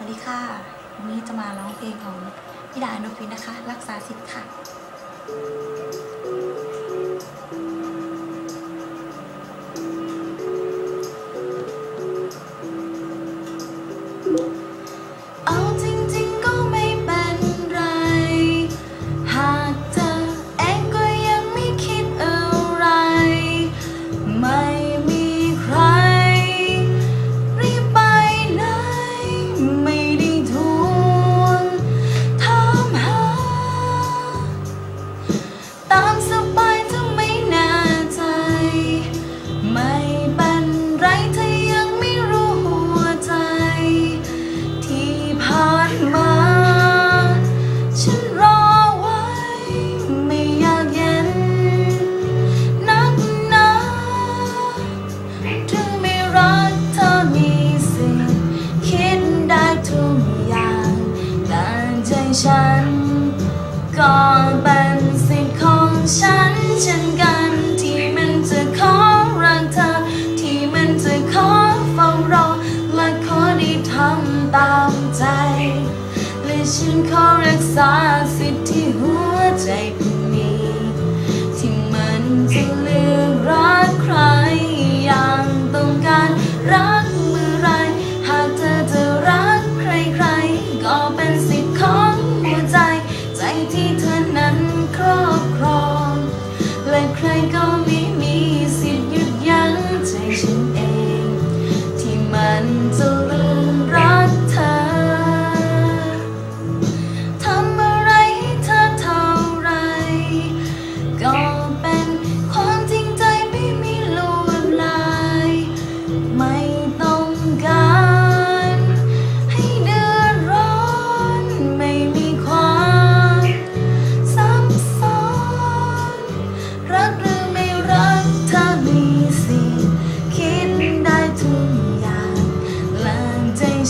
สวัสดีค่ะ วันนี้จะมาร้องเพลงของพี่ดานพินนะคะ รักษาสิทธิ์ค่ะ ฉัน ก็เป็นสิทธิของฉันเช่นกัน ที่มันจะขอรักเธอ ที่มันจะขอเฝ้ารอ และขอได้ทำตามใจ และฉันขอรักษา ที่เธอนั้นครอบครอง และใครก็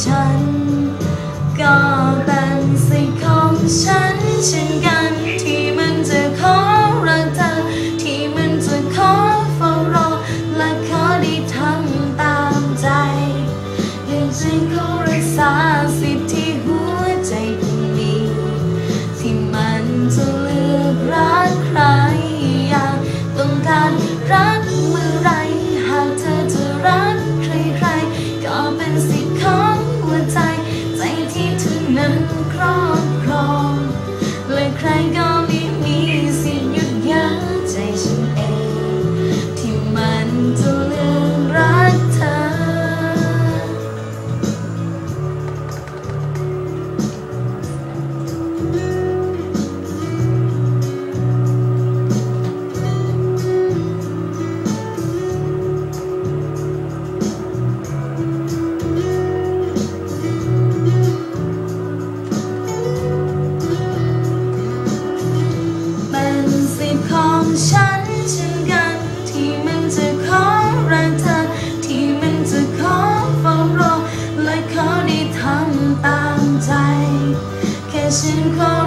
ฉัน 星空